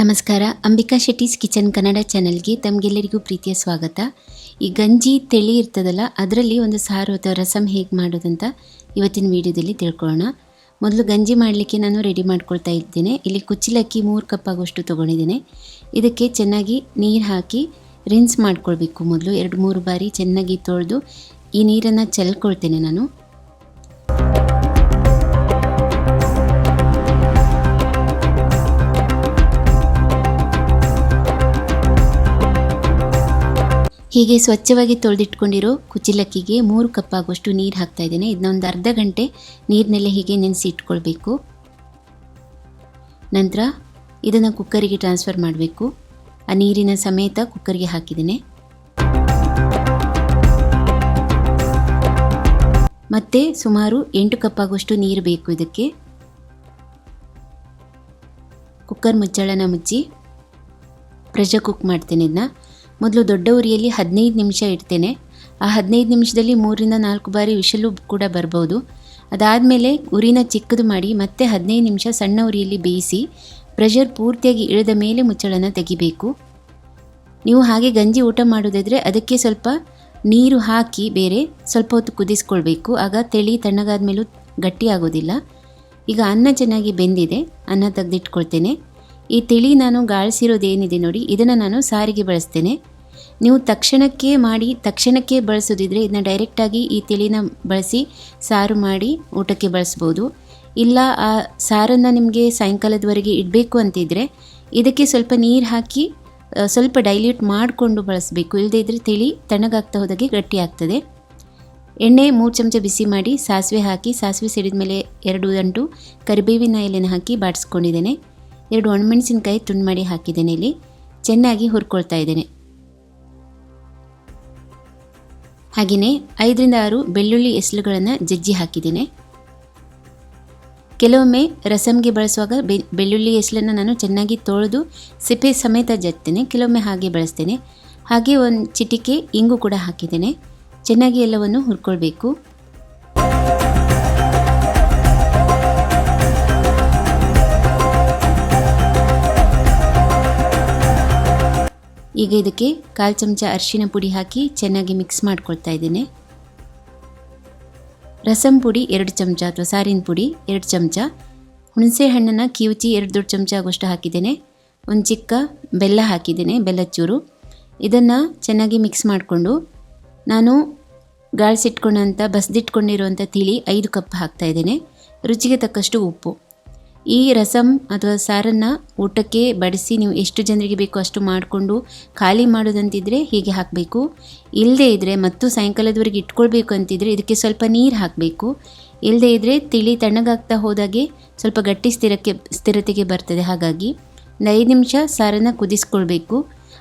ನಮಸ್ಕಾರ, ಅಂಬಿಕಾ ಶೆಟ್ಟೀಸ್ ಕಿಚನ್ ಕನ್ನಡ ಚಾನಲ್ಗೆ ತಮಗೆಲ್ಲರಿಗೂ ಪ್ರೀತಿಯ ಸ್ವಾಗತ. ಈ ಗಂಜಿ ತೆಳಿ ಇರ್ತದಲ್ಲ, ಅದರಲ್ಲಿ ಒಂದು ಸಾರು ಅಥವಾ ರಸಂ ಹೇಗೆ ಮಾಡೋದಂತ ಇವತ್ತಿನ ವಿಡಿಯೋದಲ್ಲಿ ತಿಳ್ಕೊಳ್ಳೋಣ. ಮೊದಲು ಗಂಜಿ ಮಾಡಲಿಕ್ಕೆ ನಾನು ರೆಡಿ ಮಾಡ್ಕೊಳ್ತಾ ಇದ್ದೇನೆ. ಇಲ್ಲಿ ಕುಚ್ಚಲಕ್ಕಿ ಮೂರು ಕಪ್ ಆಗೋಷ್ಟು ತೊಗೊಂಡಿದ್ದೇನೆ. ಇದಕ್ಕೆ ಚೆನ್ನಾಗಿ ನೀರು ಹಾಕಿ ರಿನ್ಸ್ ಮಾಡ್ಕೊಳ್ಬೇಕು ಮೊದಲು. ಎರಡು, ಮೂರು ಬಾರಿ ಚೆನ್ನಾಗಿ ತೊಳೆದು ಈ ನೀರನ್ನು ಚೆಲ್ಕೊಳ್ತೇನೆ ನಾನು. ಹೀಗೆ ಸ್ವಚ್ಛವಾಗಿ ತೊಳೆದಿಟ್ಕೊಂಡಿರೋ ಕುಚಿಲಕ್ಕಿಗೆ ಮೂರು ಕಪ್ ಆಗುವಷ್ಟು ನೀರು ಹಾಕ್ತಾ ಇದ್ದೇನೆ. ಇದನ್ನ ಒಂದು ಅರ್ಧ ಗಂಟೆ ನೀರಿನಲ್ಲೇ ಹೀಗೆ ನೆನೆಸಿ ಇಟ್ಕೊಳ್ಬೇಕು. ನಂತರ ಇದನ್ನು ಕುಕ್ಕರಿಗೆ ಟ್ರಾನ್ಸ್ಫರ್ ಮಾಡಬೇಕು. ಆ ನೀರಿನ ಸಮೇತ ಕುಕ್ಕರ್ಗೆ ಹಾಕಿದ್ದೇನೆ. ಮತ್ತೆ ಸುಮಾರು ಎಂಟು ಕಪ್ ಆಗುವಷ್ಟು ನೀರು ಬೇಕು ಇದಕ್ಕೆ. ಕುಕ್ಕರ್ ಮುಚ್ಚಳನ ಮುಚ್ಚಿ ಪ್ರೆಷರ್ ಕುಕ್ ಮಾಡ್ತೇನೆ ಇದನ್ನ ಮೊದಲು ದೊಡ್ಡ ಉರಿಯಲ್ಲಿ ಹದಿನೈದು ನಿಮಿಷ ಇಡ್ತೇನೆ. ಆ ಹದಿನೈದು ನಿಮಿಷದಲ್ಲಿ ಮೂರಿಂದ ನಾಲ್ಕು ಬಾರಿ ವಿಷಲು ಕೂಡ ಬರ್ಬೋದು. ಅದಾದಮೇಲೆ ಉರಿನ ಚಿಕ್ಕದು ಮಾಡಿ ಮತ್ತೆ ಹದಿನೈದು ನಿಮಿಷ ಸಣ್ಣ ಉರಿಯಲ್ಲಿ ಬೇಯಿಸಿ ಪ್ರೆಷರ್ ಪೂರ್ತಿಯಾಗಿ ಇಳಿದ ಮೇಲೆ ಮುಚ್ಚಳನ ತೆಗಿಬೇಕು. ನೀವು ಹಾಗೆ ಗಂಜಿ ಊಟ ಮಾಡೋದಿದ್ರೆ ಅದಕ್ಕೆ ಸ್ವಲ್ಪ ನೀರು ಹಾಕಿ ಬೇರೆ ಸ್ವಲ್ಪ ಹೊತ್ತು ಕುದಿಸ್ಕೊಳ್ಬೇಕು. ಆಗ ತೆಳಿ ತಣ್ಣಗಾದ ಮೇಲೂ ಗಟ್ಟಿ ಆಗೋದಿಲ್ಲ. ಈಗ ಅನ್ನ ಚೆನ್ನಾಗಿ ಬೆಂದಿದೆ. ಅನ್ನ ತೆಗೆದಿಟ್ಕೊಳ್ತೇನೆ. ಈ ತಿಳಿ ನಾನು ಗಾಳಿಸಿರೋದೇನಿದೆ ನೋಡಿ, ಇದನ್ನು ನಾನು ಸಾರಿಗೆ ಬಳಸ್ತೇನೆ. ನೀವು ತಕ್ಷಣಕ್ಕೆ ಮಾಡಿ, ತಕ್ಷಣಕ್ಕೆ ಬಳಸೋದಿದ್ರೆ ಇದನ್ನ ಡೈರೆಕ್ಟಾಗಿ ಈ ತಿಳಿನ ಬಳಸಿ, ಸಾರು ಮಾಡಿ ಊಟಕ್ಕೆ ಬಳಸ್ಬೋದು. ಇಲ್ಲ, ಆ ಸಾರನ್ನು ನಿಮಗೆ ಸಾಯಂಕಾಲದವರೆಗೆ ಇಡಬೇಕು ಅಂತಿದ್ರೆ ಇದಕ್ಕೆ ಸ್ವಲ್ಪ ನೀರು ಹಾಕಿ ಸ್ವಲ್ಪ ಡೈಲ್ಯೂಟ್ ಮಾಡಿಕೊಂಡು ಬಳಸಬೇಕು. ಇಲ್ಲದೇ ಇದ್ದರೆ ತಿಳಿ ತಣ್ಣಗಾಗ್ತಾ ಹೋದಾಗೆ ಗಟ್ಟಿ ಆಗ್ತದೆ. ಎಣ್ಣೆ ಮೂರು ಚಮಚ ಬಿಸಿ ಮಾಡಿ ಸಾಸಿವೆ ಹಾಕಿ, ಸಾಸಿವೆ ಸಿಡಿದ ಮೇಲೆ ಎರಡು ಗಂಟು ಕರಿಬೇವಿನ ಎಲೆನ ಹಾಕಿ ಬಾಡಿಸ್ಕೊಂಡಿದ್ದೇನೆ. ಎರಡು ಒಣಮೆಣಸಿನಕಾಯಿ ತುಂಡು ಮಾಡಿ ಹಾಕಿದ್ದೇನೆ ಇಲ್ಲಿ. ಚೆನ್ನಾಗಿ ಹುರ್ಕೊಳ್ತಾ ಇದ್ದೇನೆ. ಹಾಗೆಯೇ ಐದರಿಂದ ಆರು ಬೆಳ್ಳುಳ್ಳಿ ಎಸಲುಗಳನ್ನು ಜಜ್ಜಿ ಹಾಕಿದ್ದೇನೆ. ಕೆಲವೊಮ್ಮೆ ರಸಮ್ಗೆ ಬಳಸುವಾಗ ಬೆಳ್ಳುಳ್ಳಿ ಎಸಲನ್ನು ನಾನು ಚೆನ್ನಾಗಿ ತೊಳೆದು ಸಿಪ್ಪೆ ಸಮೇತ ಜಜ್ತೇನೆ ಕೆಲವೊಮ್ಮೆ ಹಾಗೆ ಬಳಸ್ತೇನೆ. ಹಾಗೆ ಒಂದು ಚಿಟಿಕೆ ಇಂಗು ಕೂಡ ಹಾಕಿದ್ದೇನೆ. ಚೆನ್ನಾಗಿ ಎಲ್ಲವನ್ನು ಹುರ್ಕೊಳ್ಬೇಕು. ಈಗ ಇದಕ್ಕೆ ಕಾಲು ಚಮಚ ಅರಿಶಿನ ಪುಡಿ ಹಾಕಿ ಚೆನ್ನಾಗಿ ಮಿಕ್ಸ್ ಮಾಡ್ಕೊಳ್ತಾ ಇದ್ದೇನೆ. ರಸಂ ಪುಡಿ ಎರಡು ಚಮಚ ಅಥವಾ ಸಾರಿನ ಪುಡಿ ಎರಡು ಚಮಚ. ಹುಣಸೆ ಹಣ್ಣನ್ನು ಕಿವುಚಿ ಎರಡು ದೊಡ್ಡ ಚಮಚ ಆಗುವಷ್ಟು ಹಾಕಿದ್ದೇನೆ. ಒಂದು ಚಿಕ್ಕ ಬೆಲ್ಲ ಹಾಕಿದ್ದೇನೆ ಬೆಲ್ಲ ಚೂರು ಇದನ್ನು ಚೆನ್ನಾಗಿ ಮಿಕ್ಸ್ ಮಾಡಿಕೊಂಡು ನಾನು ಗಾಳಿಸಿಟ್ಕೊಂಡಂಥ, ಬಸ್ದಿಟ್ಕೊಂಡಿರುವಂಥ ತಿಳಿ ಐದು ಕಪ್ ಹಾಕ್ತಾ ಇದ್ದೇನೆ. ರುಚಿಗೆ ತಕ್ಕಷ್ಟು ಉಪ್ಪು. ಈ ರಸಂ ಅಥವಾ ಸಾರನ್ನು ಊಟಕ್ಕೆ ಬಡಿಸಿ ನೀವು ಎಷ್ಟು ಜನರಿಗೆ ಬೇಕೋ ಅಷ್ಟು ಮಾಡಿಕೊಂಡು ಖಾಲಿ ಮಾಡೋದಂತಿದ್ರೆ ಹೀಗೆ ಹಾಕಬೇಕು. ಇಲ್ಲದೇ ಇದ್ದರೆ ಮತ್ತು ಸಾಯಂಕಾಲದವರೆಗೆ ಇಟ್ಕೊಳ್ಬೇಕು ಅಂತಿದ್ರೆ ಇದಕ್ಕೆ ಸ್ವಲ್ಪ ನೀರು ಹಾಕಬೇಕು. ಇಲ್ಲದೇ ಇದ್ದರೆ ತಿಳಿ ತಣ್ಣಗಾಗ್ತಾ ಹೋದಾಗೆ ಸ್ವಲ್ಪ ಗಟ್ಟಿ ಸ್ಥಿರಕ್ಕೆ, ಸ್ಥಿರತೆಗೆ ಬರ್ತದೆ. ಹಾಗಾಗಿ ಐದು ನಿಮಿಷ ಸಾರನ್ನು ಕುದಿಸ್ಕೊಳ್ಬೇಕು.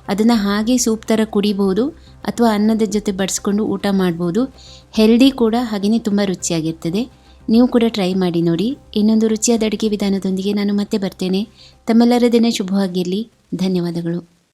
ಅದನ್ನು ಹಾಗೆ ಸೂಪ್ ಥರ ಕುಡಿಬೋದು ಅಥವಾ ಅನ್ನದ ಜೊತೆ ಬಡಿಸ್ಕೊಂಡು ಊಟ ಮಾಡ್ಬೋದು. ಹೆಲ್ದಿ ಕೂಡ ಹಾಗೆಯೇ ತುಂಬ ರುಚಿಯಾಗಿರ್ತದೆ. ನೀವು ಕೂಡ ಟ್ರೈ ಮಾಡಿ ನೋಡಿ. ಇನ್ನೊಂದು ರುಚಿಯಾದ ಅಡುಗೆ ವಿಧಾನದೊಂದಿಗೆ ನಾನು ಮತ್ತೆ ಬರ್ತೇನೆ. ತಮ್ಮೆಲ್ಲರ ದಿನ ಶುಭವಾಗಿರಲಿ. ಧನ್ಯವಾದಗಳು.